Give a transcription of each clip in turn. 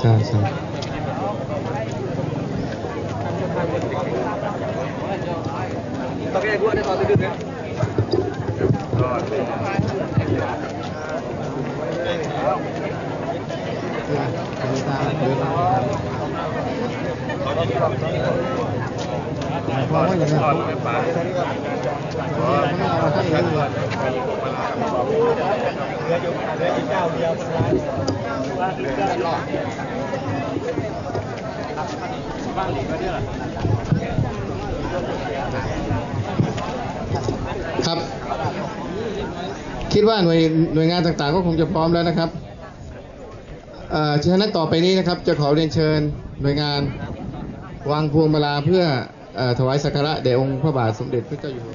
ใช่ใช่ Pakai gua ada satu duduk ya. Ya, kita berenang. Apa yang ada? Ada จ้าเดียวคนร้านเรือรอดบ้านหลีก็เนี่ย ครับ คิดว่าหน่วยหน่วยงานต่างๆ ก็คงจะพร้อมแล้วนะครับอ่อฉะนั้นต่อไปนี้นะครับจะขอเรียนเชิญหน่วยงานวางพวงมาลาเพื่ออถวายสักการะแด่องค์พระบาทสมเด็จพระเจ้าอยู่หัว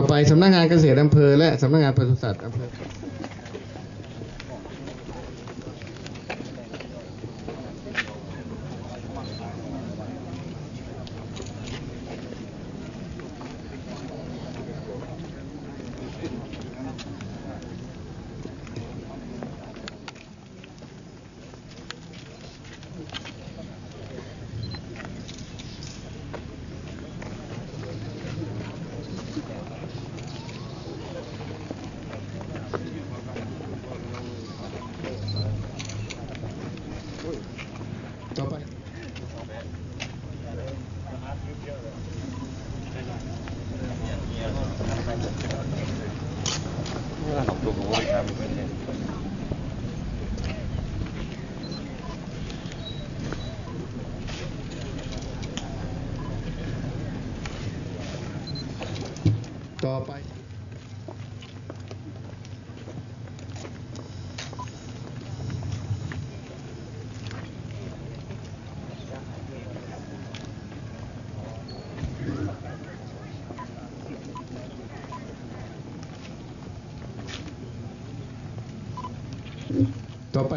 ต่อไปสำนักงานเกษตรอำเภอและสำนักงานปศุสัตว์อำเภอต่อไป ต่อไป ต่อไป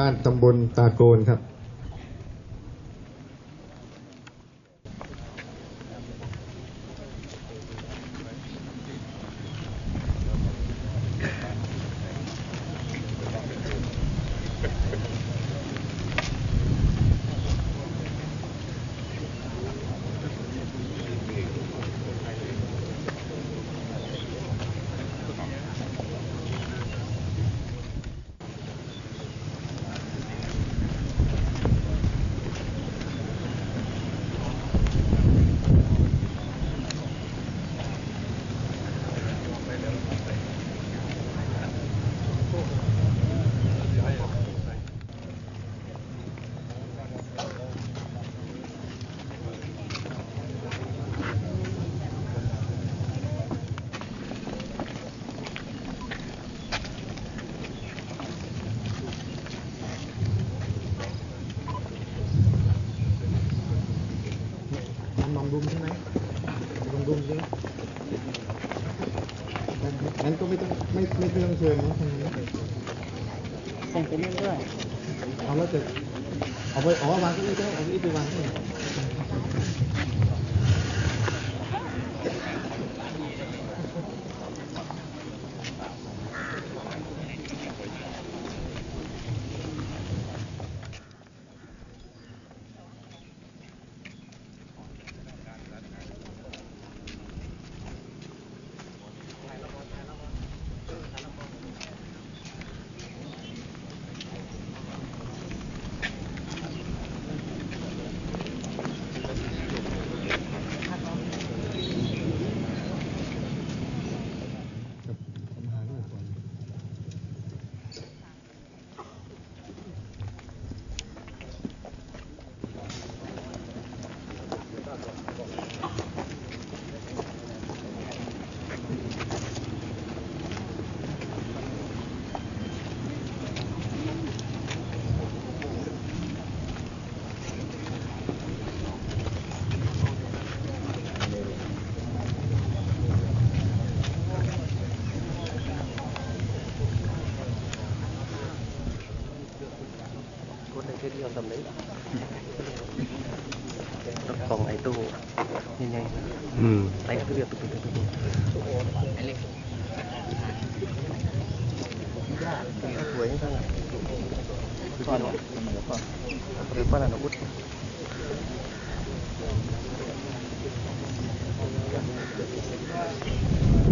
บ้านตำบลตาโกนครับ เงั้นก็ไม่ต้องไม่ไม่ไม่ต้อง เชิญนะทางนี้ส่งไปเรื่อยๆเอาแล้วจะเอาไปอ๋อวางเก็อี้ก็ได้เอาเก็อี้ไปวางที่ไหนในที่ที่เราทำได้ต้องส่งไอ้ตู้ยังไง อืม ไอ้ตู้เรี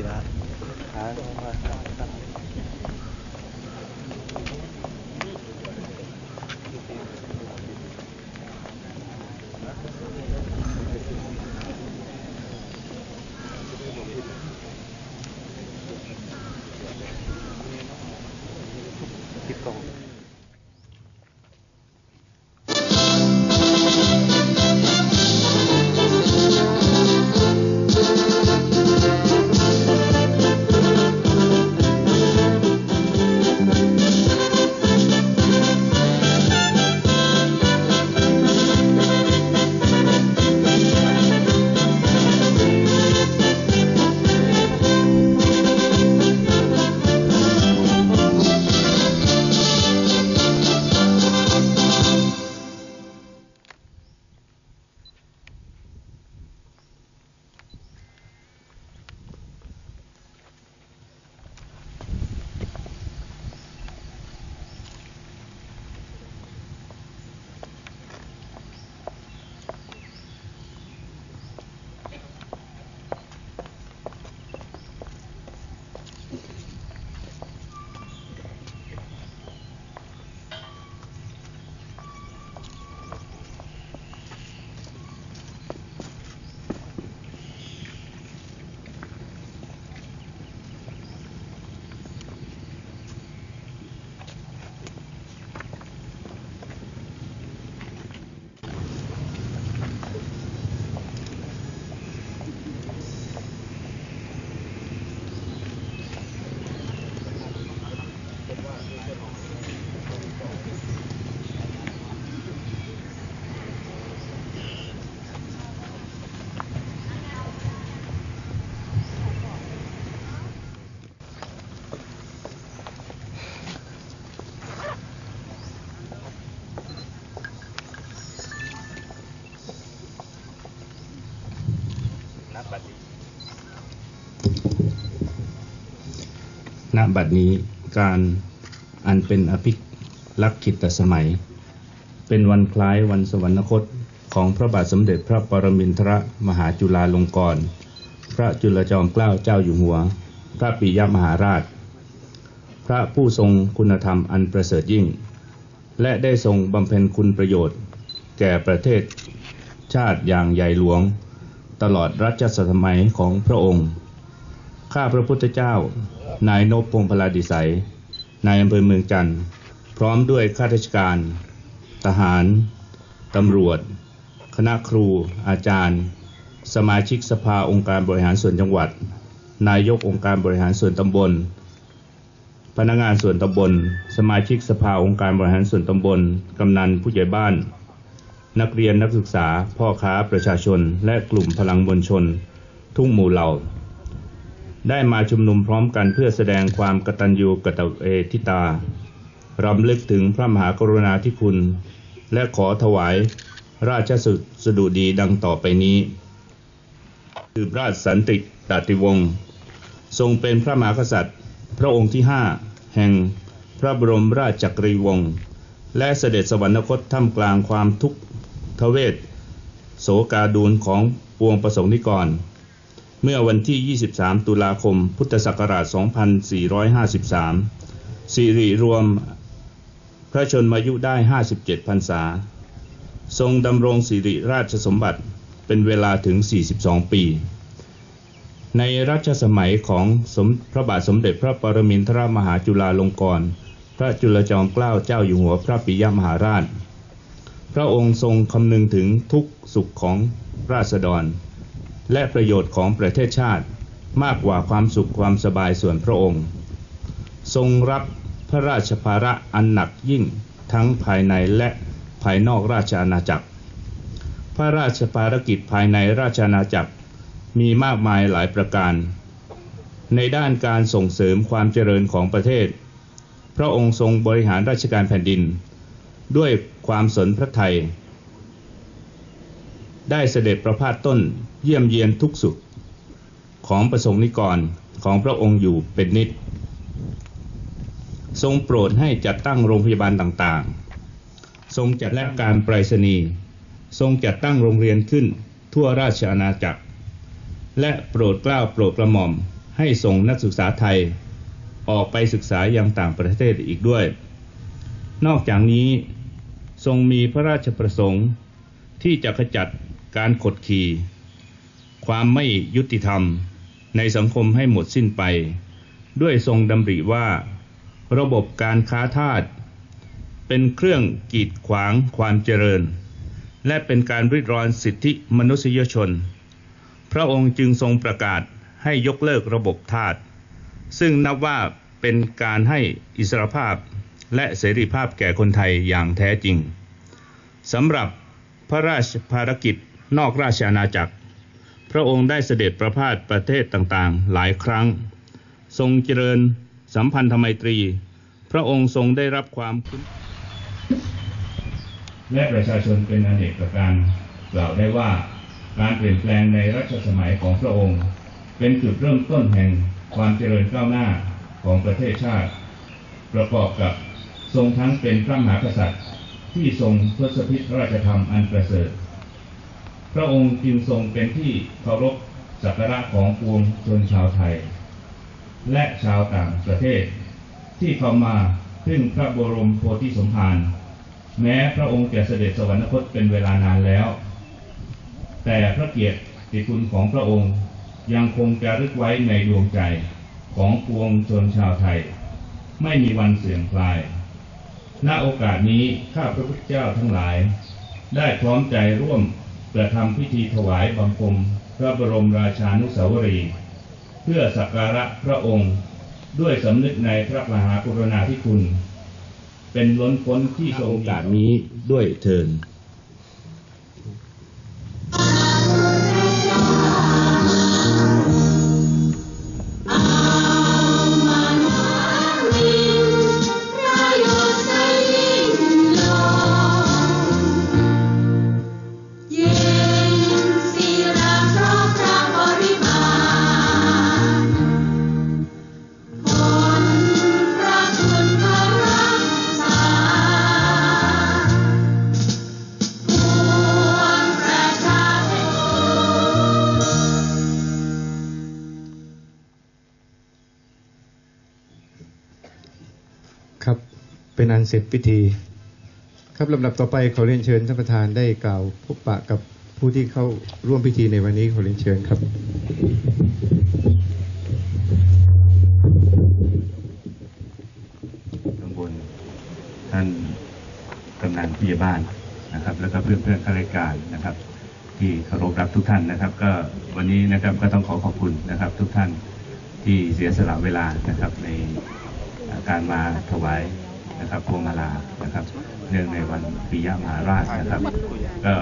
ย บัดนี้การอันเป็นอภิลักขิตสมัย เป็นวันคล้ายวันสวรรคตของพระบาทสมเด็จพระปรมินทรมหาจุฬาลงกรณพระจุลจอมเกล้าเจ้าอยู่หัว พระปิยมหาราช พระผู้ทรงคุณธรรมอันประเสริฐยิ่ง และได้ทรงบำเพ็ญคุณประโยชน์ แก่ประเทศ ชาติอย่างใหญ่หลวง ตลอดรัชสมัยของพระองค์ ข้าพระพุทธเจ้า นายนพพงษ์พลาดิสัย นายอำเภอเมืองจันทร์ พร้อมด้วยข้าราชการ ทหาร ตำรวจ คณะครู อาจารย์ สมาชิกสภาองค์การบริหารส่วนจังหวัด นายกองค์การบริหารส่วนตำบล พนักงานส่วนตำบล สมาชิกสภาองค์การบริหารส่วนตำบล กำนันผู้ใหญ่บ้าน นักเรียนนักศึกษา พ่อค้าประชาชน และกลุ่มพลังมวลชน ทุกหมู่เหล่า ได้มาชุมนุมพร้อมกันเพื่อแสดงความกตัญญูกตเวทิตารำลึกถึงพระมหากรุณาธิคุณ และขอถวายราชสุดุดีดังต่อไปนี้ คือราชสันติตติวงศ์ทรงเป็นพระมหากษัตริย์ พระองค์ที่ห้าแห่งพระบรมราชจักรีวงศ์และเสด็จสวรรคตท่ามกลางความทุกขทเวศโศกาดูลของปวงประสงค์นิกร เมื่อวันที่ 23 ตุลาคม พุทธศักราช 2453 สิริรวมพระชนมายุได้ 57 พรรษา ทรงดำรงสิริราชสมบัติเป็นเวลาถึง 42 ปี ในรัชสมัยของสมพระบาทสมเด็จพระปรมินทรมหาจุฬาลงกรณพระจุลจอมเกล้าเจ้าอยู่หัวพระปิยมหาราช พระองค์ทรงคำนึงถึงทุกสุขของราษฎร และประโยชน์ของประเทศชาติมากกว่าความสุขความสบายส่วนพระองค์ ทรงรับพระราชภาระอันหนักยิ่งทั้งภายในและภายนอกราชอาณาจักร พระราชภารกิจภายในราชอาณาจักรมีมากมายหลายประการ ในด้านการส่งเสริมความเจริญของประเทศ พระองค์ทรงบริหารราชการแผ่นดิน ด้วยความสนพระไทย ได้เสด็จประพาสต้นเยี่ยมเยียนทุกสุข ของประสงค์นิกรของพระองค์อยู่เป็นนิด ทรงโปรดให้จัดตั้งโรงพยาบาลต่างๆ ทรงจัดและการไปรษณีย์ทรงจัดตั้งโรงเรียนขึ้นทั่วราชอาณาจักร และโปรดเกล้าโปรดกระหม่อมให้ส่งนักศึกษาไทย ออกไปศึกษายังต่างประเทศอีกด้วย นอกจากนี้ทรงมีพระราชประสงค์ที่จะขจัด การขดขี่ ความไม่ยุติธรรมในสังคมให้หมดสิ้นไป ด้วยทรงดำริว่า ระบบการค้าทาสเป็นเครื่องกีดขวางความเจริญ และเป็นการริดรอนสิทธิมนุษยชน พระองค์จึงทรงประกาศให้ยกเลิกระบบทาสซึ่งนับว่าเป็นการให้อิสรภาพและเสรีภาพแก่คนไทยอย่างแท้จริงสำหรับพระราชภารกิจ นอกราชอาณาจักร พระองค์ได้เสด็จประพาสประเทศต่างๆ หลายครั้ง ทรงเจริญสัมพันธไมตรี พระองค์ทรงได้รับความคุ้นและประชาชนเป็นอเนกประการกล่าวได้ว่าการเปลี่ยนแปลงในรัชสมัยของพระองค์ เป็นจุดเริ่มต้นแห่งความเจริญก้าวหน้าของประเทศชาติ ประกอบกับทรงทั้งเป็นพระมหากษัตริย์ที่ทรงทศพิธราชธรรมอันประเสริฐ พระองค์จึงทรงเป็นที่เคารพสักการะของปวงชนชาวไทย และชาวต่างประเทศ ที่เข้ามาพึ่งพระบรมโพธิสมภารแม้พระองค์จะเสด็จสวรรคตเป็นเวลานานแล้ว แต่พระเกียรติคุณของพระองค์ยังคงจะรึกไว้ในดวงใจของปวงชนชาวไทย ไม่มีวันเสื่อมคลาย ณโอกาสนี้ข้าพระพุทธเจ้าทั้งหลาย ได้พร้อมใจร่วม กระทำพิธีถวายบังคมพระบรมราชานุสาวรีย์เพื่อสักการะพระองค์ด้วยสำนึกในพระมหากรุณาธิคุณ เป็นล้นพ้นที่ทรงโอกาสนี้ด้วยเทิน นันเสร็จพิธี ครับลำดับต่อไปขอเรียนเชิญท่านประธานได้กล่าวพบปะกับผู้ที่เข้าร่วมพิธีในวันนี้ขอเรียนเชิญครับ ข้างบนท่านกำนันผู้ใหญ่บ้านนะครับ แล้วก็เพื่อนเพื่อนข้าราชการนะครับ ที่เคารพรักทุกท่านนะครับ ก็วันนี้นะครับก็ต้องขอขอบคุณนะครับ ทุกท่านที่เสียสละเวลานะครับในการมาถวาย นะครับพวงมาลานะครับเนื่องในวันปิยมหาราชนะครับ ก็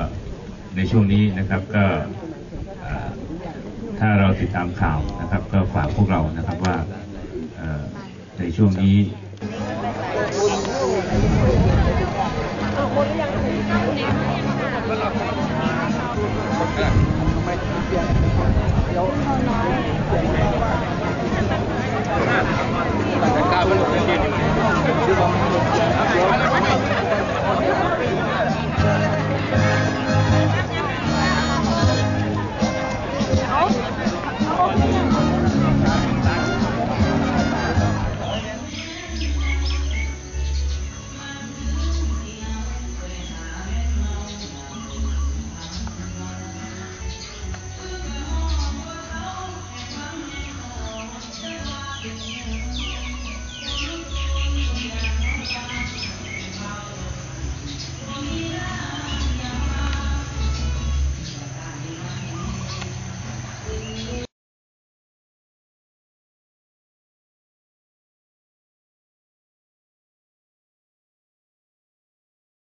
ในช่วงนี้นะครับก็ถ้าเราติดตามข่าวนะครับ ก็ฝากพวกเรานะครับว่าในช่วงนี้เดี๋ยว